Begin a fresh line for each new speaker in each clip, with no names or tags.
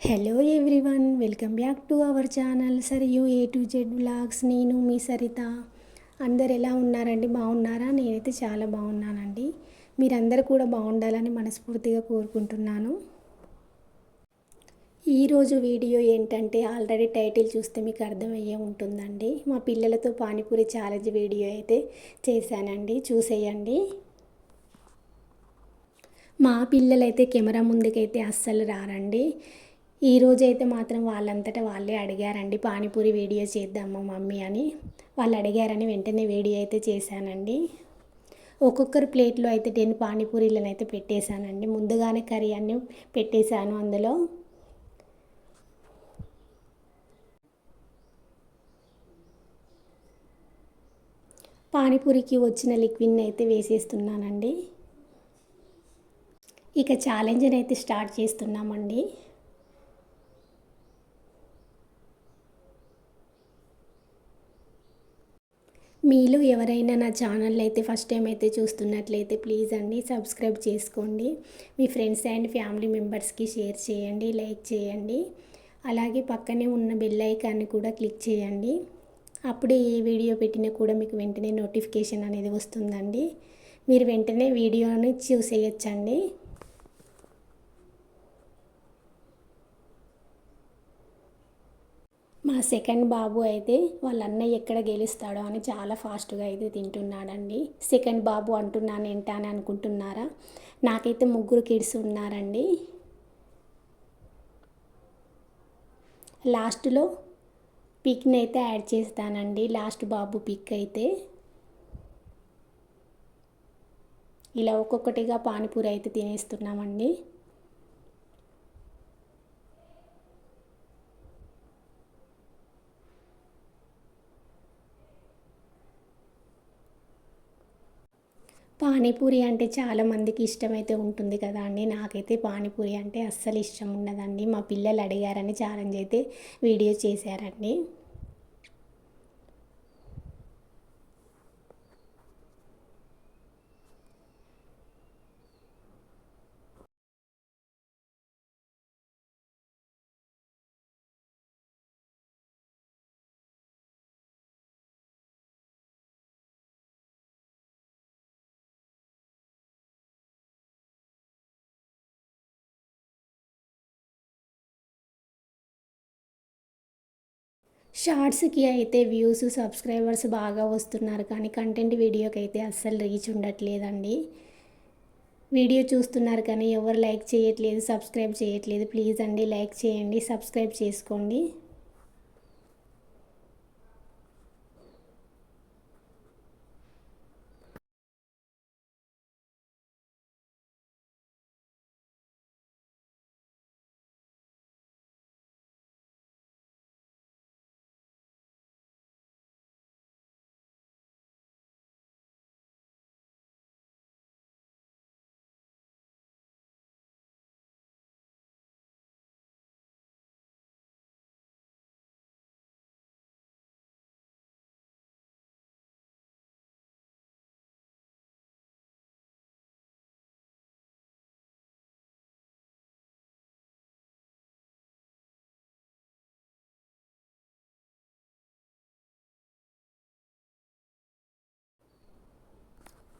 Hello everyone welcome back to our channel Sarayu A to Z blogs నేను మీ సరిత. అందరు ఎలా ఉన్నారండి? బాగున్నారా? నేనైతే చాలా బాగున్నానండి. మీరందరూ కూడా బాగుండాలని మనస్ఫూర్తిగా కోరుకుంటున్నాను. ఈరోజు వీడియో ఏంటంటే ఆల్రెడీ టైటిల్ చూస్తే మీకు అర్థమయ్యే ఉంటుందండి. మా పిల్లలతో పానీపూరి ఛాలెంజ్ వీడియో అయితే చేశానండి. చూసేయండి. మా పిల్లలైతే కెమెరా ముందుకైతే అస్సలు రారండి. ఈరోజైతే మాత్రం వాళ్ళంతటా వాళ్ళే అడిగారండి పానీపూరి వీడియో చేద్దామా మమ్మీ అని. వాళ్ళు అడిగారని వెంటనే వీడియో అయితే చేశానండి. ఒక్కొక్కరు ప్లేట్లో అయితే టెన్ పానీపూరీలను అయితే పెట్టేశానండి. ముందుగానే కర్రీ అన్ని పెట్టేశాను అందులో. పానీపూరికి వచ్చిన లిక్విడ్ని అయితే వేసేస్తున్నానండి. ఇక ఛాలెంజ్ని అయితే స్టార్ట్ చేస్తున్నామండి. మీలో ఎవరైనా నా ఛానల్ అయితే ఫస్ట్ టైం అయితే చూస్తున్నట్లయితే ప్లీజ్ అండి సబ్స్క్రైబ్ చేసుకోండి. మీ ఫ్రెండ్స్ అండ్ ఫ్యామిలీ మెంబర్స్కి షేర్ చేయండి లైక్ చేయండి. అలాగే పక్కనే ఉన్న బెల్ ఐకాన్ని కూడా క్లిక్ చేయండి. అప్పుడే ఏ వీడియో పెట్టినా కూడా మీకు వెంటనే నోటిఫికేషన్ అనేది వస్తుందండి. మీరు వెంటనే వీడియోని చూసేయచ్చండి. మా సెకండ్ బాబు అయితే వాళ్ళ అన్నయ్య ఎక్కడ గెలుస్తాడో అని చాలా ఫాస్ట్గా అయితే తింటున్నాడండి. సెకండ్ బాబు అంటున్నాను ఏంటా అని అనుకుంటున్నారా? నాకైతే ముగ్గురు కిడ్స్ ఉన్నారండి. లాస్ట్లో పిక్ని అయితే యాడ్ చేస్తానండి. లాస్ట్ బాబు పిక్ అయితే. ఇలా ఒక్కొక్కటిగా పానీపూరి అయితే తినేస్తున్నామండి. పానీపూరి అంటే చాలా మందికి ఇష్టమైతే ఉంటుంది కదా అండి. నాకైతే పానీపూరి అంటే అస్సలు ఇష్టం ఉండదండి. మా పిల్లలు అడిగారని ఛాలెంజ్ అయితే వీడియో చేశారండి. షార్ట్స్కి అయితే వ్యూస్ సబ్స్క్రైబర్స్ బాగా వస్తున్నారు కానీ కంటెంట్ వీడియోకి అయితే అస్సలు రీచ్ ఉండట్లేదండి. వీడియో చూస్తున్నారు కానీ ఎవరు లైక్ చేయట్లేదు సబ్స్క్రైబ్ చేయట్లేదు ప్లీజ్ అండి లైక్ చేయండి సబ్స్క్రైబ్ చేసుకోండి.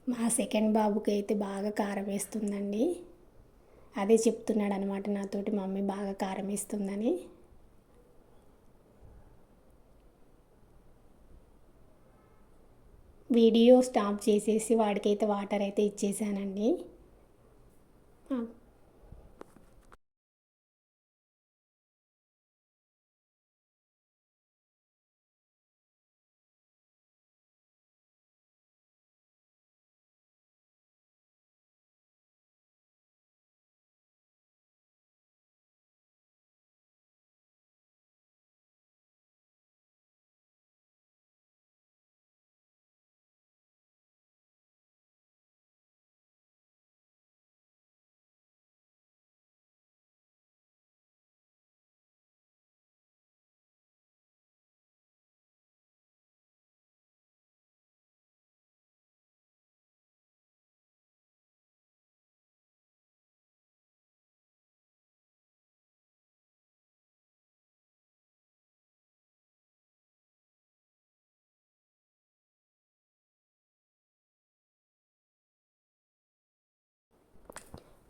మా సెకండ్ బాబుకి అయితే బాగా కారం వేస్తుందండి అదే చెప్తున్నాడు అనమాట నాతోటి మమ్మీ బాగా కారం వేస్తుందని వీడియో స్టాప్ చేసేసి వాడికైతే వాటర్ అయితే ఇచ్చేసానండి.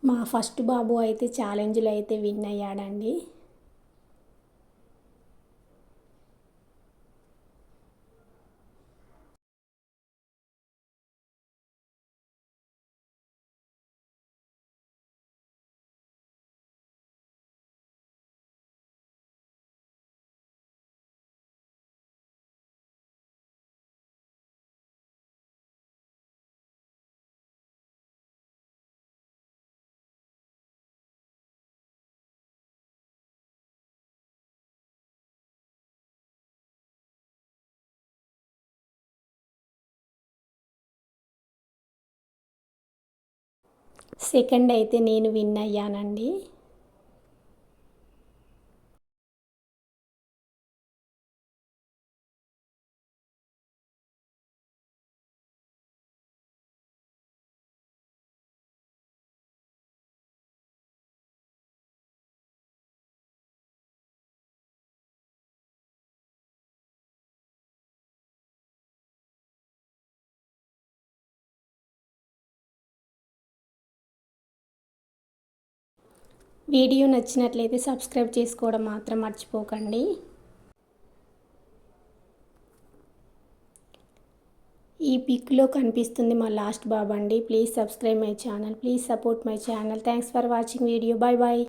మా ఫస్ట్ బాబు అయితే ఛాలెంజ్లో అయితే విన్ అయ్యాడండి. సెకండ్ అయితే నేను విన్ అయ్యానండి. వీడియో నచ్చినట్లయితే సబ్స్క్రైబ్ చేసుకోవడం మాత్రం మర్చిపోకండి. ఈ పిక్లో కనిపిస్తుంది మా లాస్ట్ బాబు అండి. Please subscribe my channel. Please support my channel. Thanks for watching video. Bye bye